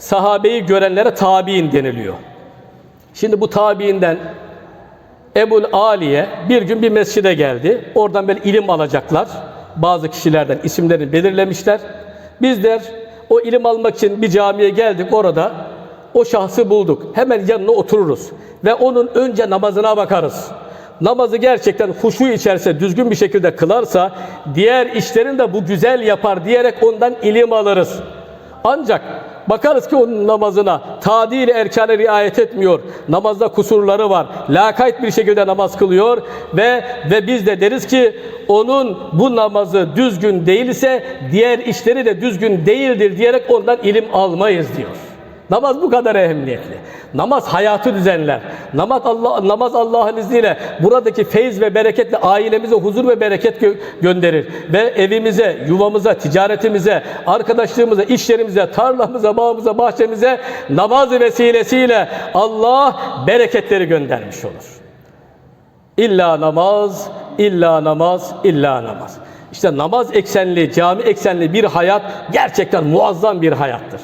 sahabeyi görenlere tabi'in deniliyor. Şimdi bu tabiinden Ebul Aliye bir gün bir mescide geldi. Oradan böyle ilim alacaklar. Bazı kişilerden isimlerini belirlemişler. Bizler o ilim almak için bir camiye geldik orada. O şahsı bulduk. Hemen yanına otururuz. Ve onun önce namazına bakarız. Namazı gerçekten huşu içerisinde düzgün bir şekilde kılarsa diğer işlerini de bu güzel yapar diyerek ondan ilim alırız. Ancak bakarız ki onun namazına tadil erkana riayet etmiyor. Namazda kusurları var. Lakayt bir şekilde namaz kılıyor ve ve biz de deriz ki onun bu namazı düzgün değilse diğer işleri de düzgün değildir diyerek ondan ilim almayız diyor. Namaz bu kadar ehemmiyetli. Namaz hayatı düzenler. Namaz Allah namaz Allah'ın izniyle buradaki feyz ve bereketle ailemize huzur ve bereket gö- gönderir ve evimize, yuvamıza, ticaretimize, arkadaşlığımıza, iş yerimize, tarlamıza, bağımıza, bahçemize namaz vesilesiyle Allah bereketleri göndermiş olur. İlla namaz, illa namaz, illa namaz. İşte namaz eksenli, cami eksenli bir hayat gerçekten muazzam bir hayattır.